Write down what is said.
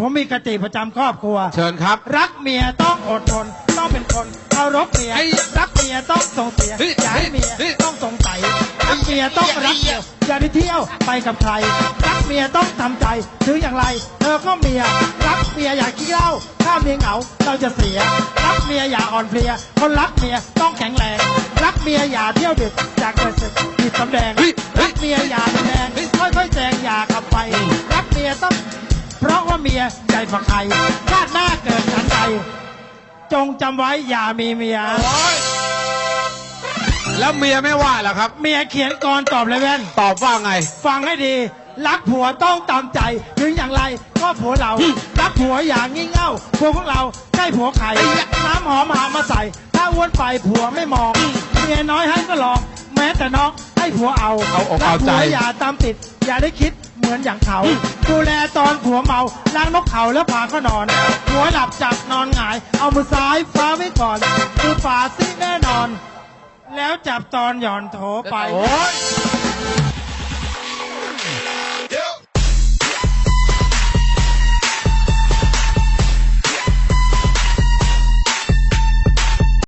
ผมมีกติประจำครอบครัว เชิญครับ รักเมียต้องอดทน ต้องเป็นคนเคารพเมียไอ้รักเมียต้องส่งเสียเฮ้ยอย่าให้เมียเฮ้ยต้องสงสัยรักเมียต้องรักเดียวอย่าได้เที่ยวไปกับใคร รักเมียต้องทำใจถืออย่างไรเธอก็เมีย รักเมียอย่าขี้เหล้าถ้าเมียเหงาเราจะเสีย รักเมียอย่าอ่อนเพลีย คนรักเมียต้องแข็งแรง รักเมียอย่าเที่ยวดึกจากเกิดศึกผิดสำแดงเฮ้ยเฮ้รัยกเมียอย่ารุนแรงค่อยๆแซงอย่าขับไป รักเมียต้องเพ ราะว่าเมียใหญ่ฝักใครชาติหน้าเกิดฉันใดจงจำไว้อย่ามีเมีย โอ๊ยแล้วเมียไม่ว่าเหรอครับ เมียเขียนกรตอบเลยแว่นตอบว่าไง ฟังให้ดี รักผัวต้องตามใจ ถึงอย่างไรก็ผัวเรา รักผัวอย่างงี่เง่าผัวของเราใกล้ผัวไข่น้ำหอมหามาใส่ ถ้าอ้วนไปผัวไม่มอง เมียน้อยให้ก็ลองแม้แต่น้อง ให้ผัวเอาเอาอกรัเอาใจผัวอย่าตามติด อย่าได้คิดเหมือนอย่างเขา ดูแลตอนผัวเมาล้างนกเขาแล้วพาเขานอน ผัวหลับจับนอนหงาย เอามือซ้ายฟ้าไว้ก่อนมือฝาซิแน่นอน แล้วจับตอนหย่อนโถไป โอ๊ย